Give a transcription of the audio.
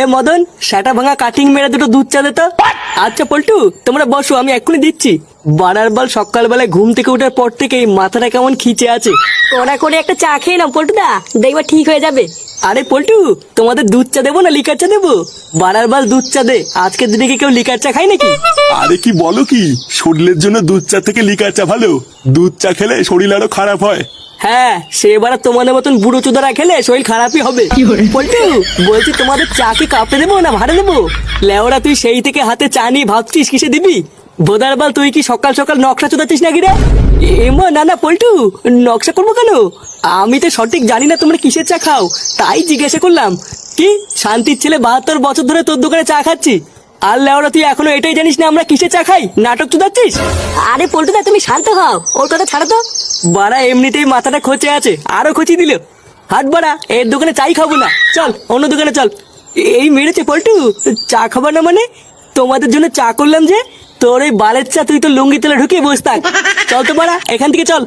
এ মদন সেটা ভাঙা কাটিং মেরে দুটো দুধ চা দে তো আচ্ছা পল্টু তোমরা বসো আমি এক্ষুনি দিচ্ছি। বারার বল সকালবেলায় ঘুম থেকে ওঠার পর থেকেই মাথাটা কেমন খিচে আছে। ওরা করে একটা চা খেয়ে নাও পল্টুদা। দেখবা ঠিক হয়ে যাবে। আরে পল্টু তোমাদের দুধ চা দেবো না লিকার চা দেবো? বারার বল দুধ চা দে আজকের দিনে কি কেউ লিকার চা খায় নাকি? আরে কি বলো কি শরীরের জন্য দুধ চা থেকে লিকার চা ভালো? দুধ চা খেলে শরীর আরও খারাপ হয়। হ্যাঁ সে এবার তোমাদের মতন বুড়ো চুদারা খেলে শরীর খারাপই হবে। পল্টু বলছি তোমাদের চা কি কাপে দেবো না ভাড়া দেবো? লেওরা তুই সেই থেকে হাতে চা নিয়ে ভাবছিস কিসে দিবি? বোদার বল তুই কি সকাল সকাল নকশা চুদাচ্ছিস নাকি রে? এমা না না পল্টু নকশা করব কেন? আমি তো সঠিক জানি না তোমরা কিসের চা খাও তাই জিজ্ঞাসা করলাম। কি? শান্তির ছেলে বাহাত্তর বছর ধরে তোর দোকানে চা খাচ্ছি? আর লেওরা তুই এখনও এটাই জানিস না আমরা কিসে চা খাই? নাটক চুদাচ্ছিস? আরে পল্টুদা তুমি শান্ত হও ওর কথা ছাড়ো তো। বাড়া এমনিতেই মাথাটা খোঁচে আছে আরও খোঁচি দিল। হাট বাড়া এর দোকানে চাই খাব না। চল অন্য দোকানে চল। এই মেরেছে পল্টু চা খাব না মানে? তোমাদের জন্য চা করলাম যে তোর এই বালের চা তুই তো লুঙ্গি তেলে ঢুকিয়ে বসতাক চল তো বাড়া এখান থেকে চল।